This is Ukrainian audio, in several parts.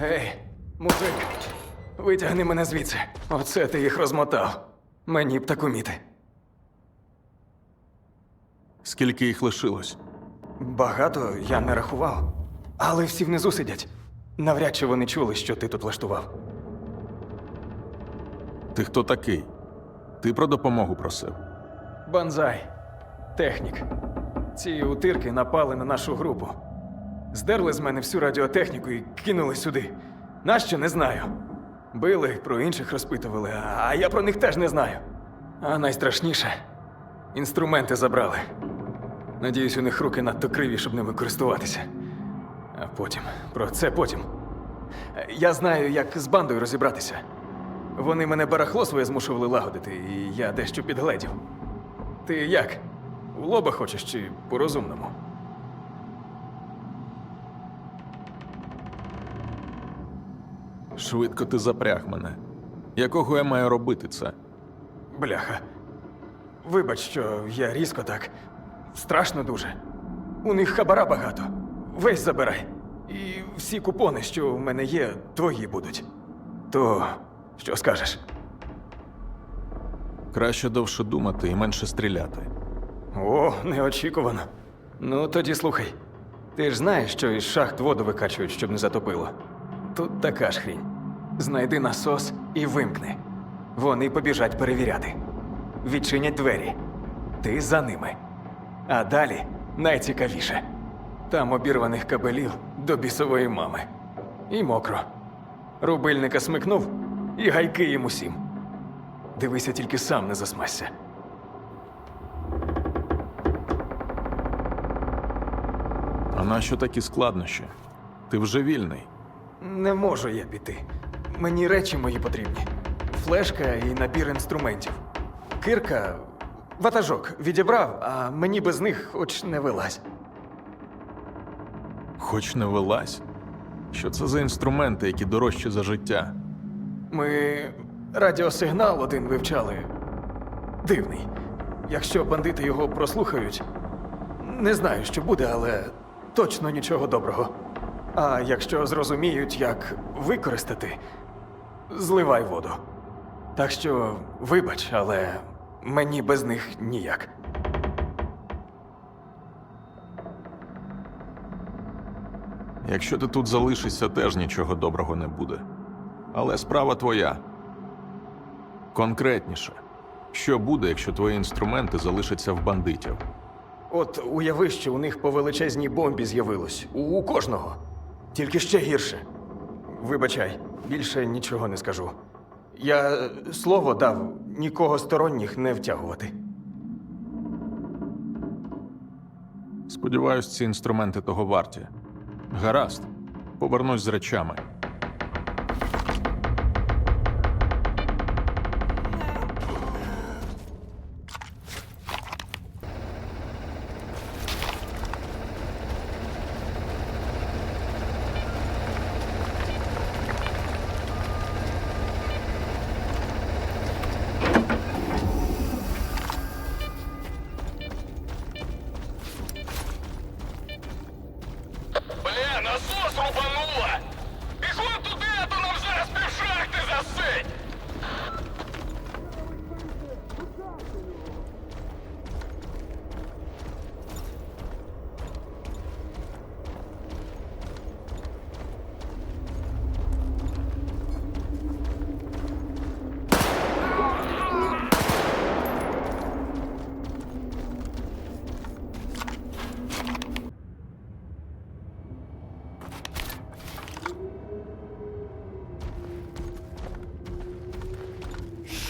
Ей, мужик, витягни мене звідси. Оце ти їх розмотав. Мені б так уміти. Скільки їх лишилось? Багато я не рахував. Але всі внизу сидять. Навряд чи вони чули, що ти тут влаштував. Ти хто такий? Ти про допомогу просив. Банзай. Технік. Ці утирки напали на нашу групу. Здерли з мене всю радіотехніку і кинули сюди. Нащо не знаю. Били, про інших розпитували, а я про них теж не знаю. А найстрашніше інструменти забрали. Надіюсь, у них руки надто криві, щоб ними користуватися. А потім, про це потім. Я знаю, як з бандою розібратися. Вони мене барахло своє змушували лагодити, і я дещо підгледів. Ти як? У лоба хочеш чи по-розумному? Швидко ти запряг мене. Якого я маю робити це? Бляха. Вибач, що я різко так. Страшно дуже. У них хабара багато. Весь забирай. І всі купони, що в мене є, твої будуть. То що скажеш? Краще довше думати і менше стріляти. О, неочікувано. Ну, тоді слухай. Ти ж знаєш, що із шахт воду викачують, щоб не затопило. Тут така ж хрінь. Знайди насос і вимкни. Вони побіжать перевіряти. Відчинять двері. Ти за ними. А далі найцікавіше. Там обірваних кабелів до бісової мами. І мокро. Рубильника смикнув і гайки їм усім. Дивися, тільки сам не засмасся. А нащо такі складнощі? Ти вже вільний. Не можу я піти. Мені речі мої потрібні: флешка і набір інструментів. Кирка, ватажок відібрав, а мені без них хоч не вилазь. Хоч не вилазь. Що це за інструменти, які дорожчі за життя? Ми радіосигнал один вивчали. Дивний. Якщо бандити його прослухають, не знаю, що буде, але точно нічого доброго. А якщо зрозуміють, як використати, зливай воду. Так що, вибач, але мені без них ніяк. Якщо ти тут залишишся, теж нічого доброго не буде. Але справа твоя. Конкретніше, що буде, якщо твої інструменти залишаться в бандитів? От уяви, що у них по величезній бомбі з'явилось. У, у кожного. Тільки ще гірше. Вибачай, більше нічого не скажу. Я слово дав нікого сторонніх не втягувати. Сподіваюсь, ці інструменти того варті. Гаразд, повернусь з речами. Бля, насос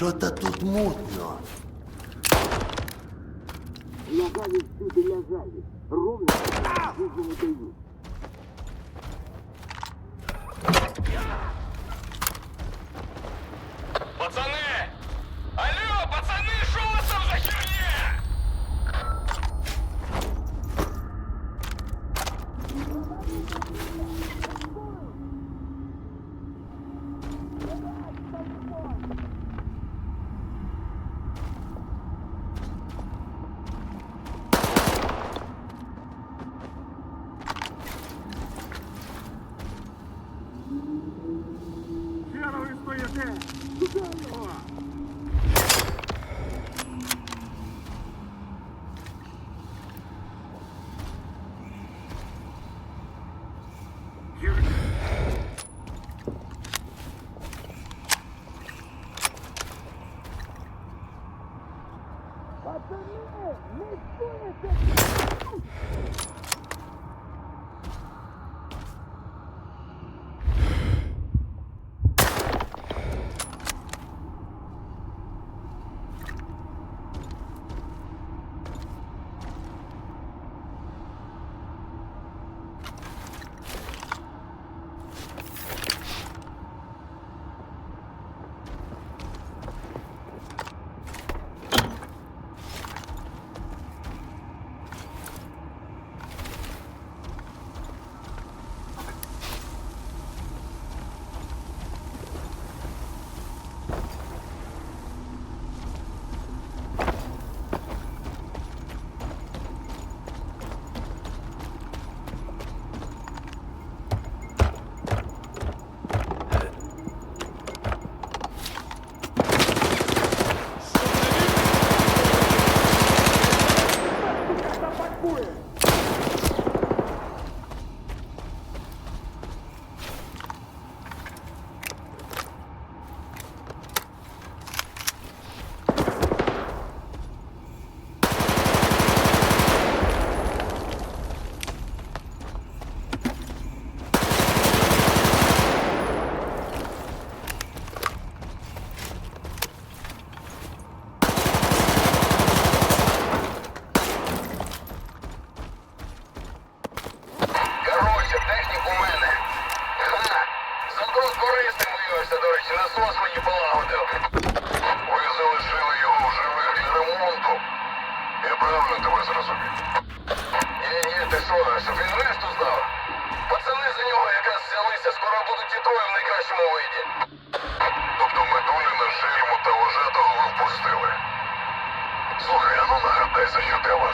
Що-то тут мутно. Ляжали всюду ляжали. Ровно жизни не.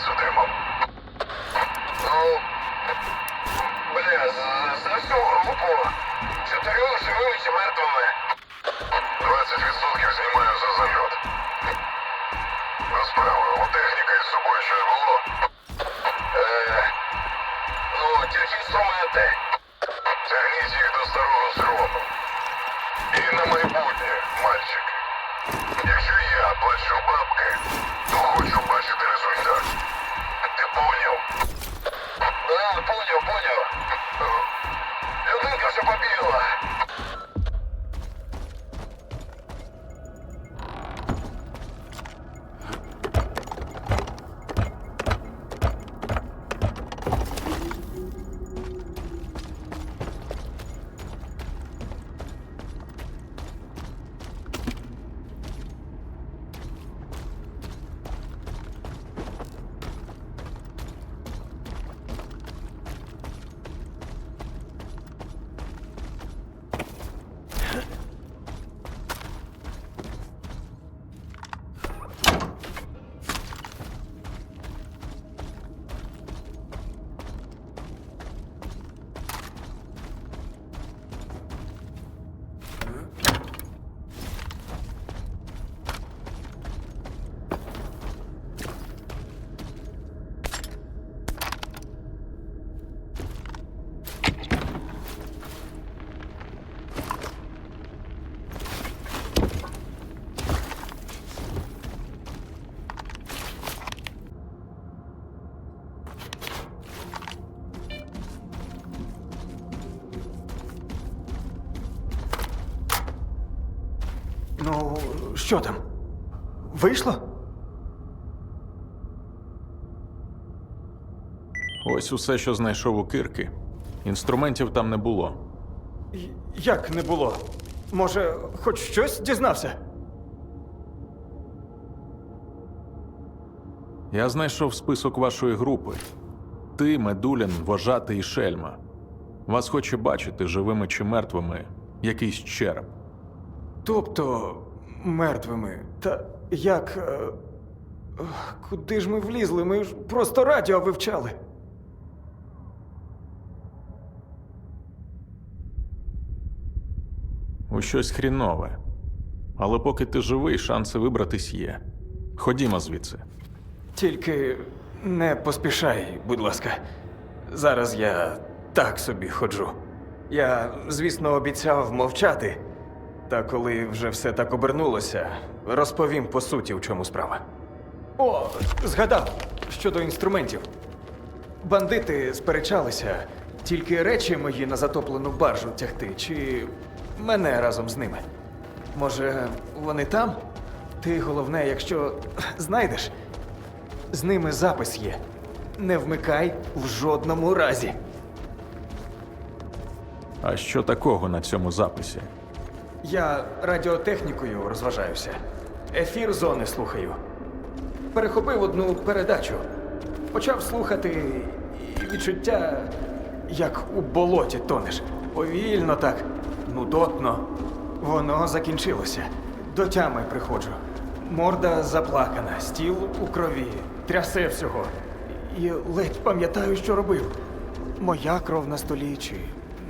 Вас отримав. Ну, Бля, за, всю групу. Чотирьох живими чи мертвими. 20% знімаю за зальот. Розправи, у техніки з собою щось було. Е, ну, тільки інструменти. Тягніть їх до старого схрону. І на майбутнє, мальчик. Якщо я плачу бабки, то хочу бачити результат. Ти поняв? Да, понял, понял. Людинка вже побігла. Що там? Вийшло? Ось усе, що знайшов у кирки. Інструментів там не було. Й- Як не було? Може, хоч щось дізнався? Я знайшов список вашої групи. Ти, Медулін, Вожатий і Шельма. Вас хоче бачити живими чи мертвими якийсь череп. Тобто мертвими. Та як. е, Куди ж ми влізли? Ми ж просто радіо вивчали. У щось хрінове. Але поки ти живий, шанси вибратись є. Ходімо звідси. Тільки не поспішай, будь ласка. Зараз я так собі ходжу. Я, звісно, обіцяв мовчати. Та коли вже все так обернулося, розповім по суті, в чому справа. О, згадав щодо інструментів. Бандити сперечалися, тільки речі мої на затоплену баржу тягти, чи мене разом з ними. Може, вони там? Ти головне, якщо знайдеш, з ними запис є. Не вмикай в жодному разі. А що такого на цьому записі? Я радіотехнікою розважаюся. Ефір зони слухаю. Перехопив одну передачу. Почав слухати відчуття, як у болоті тонеш. Повільно так, нудотно. Воно закінчилося. До тями приходжу. Морда заплакана, стіл у крові, трясе всього. І ледь пам'ятаю, що робив. Моя кров на столі чи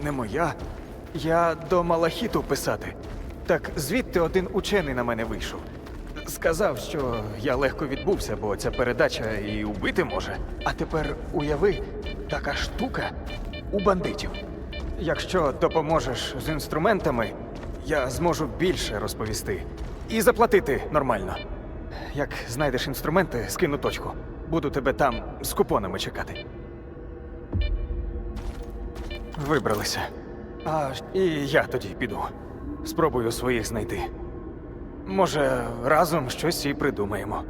не моя. Я до малахіту писати. Так звідти один учений на мене вийшов. Сказав, що я легко відбувся, бо ця передача і убити може. А тепер уяви, така штука у бандитів. Якщо допоможеш з інструментами, я зможу більше розповісти. І заплатити нормально. Як знайдеш інструменти, скину точку. Буду тебе там з купонами чекати. Вибралися. А і я тоді піду. Спробую своїх знайти. Може, разом щось і придумаємо.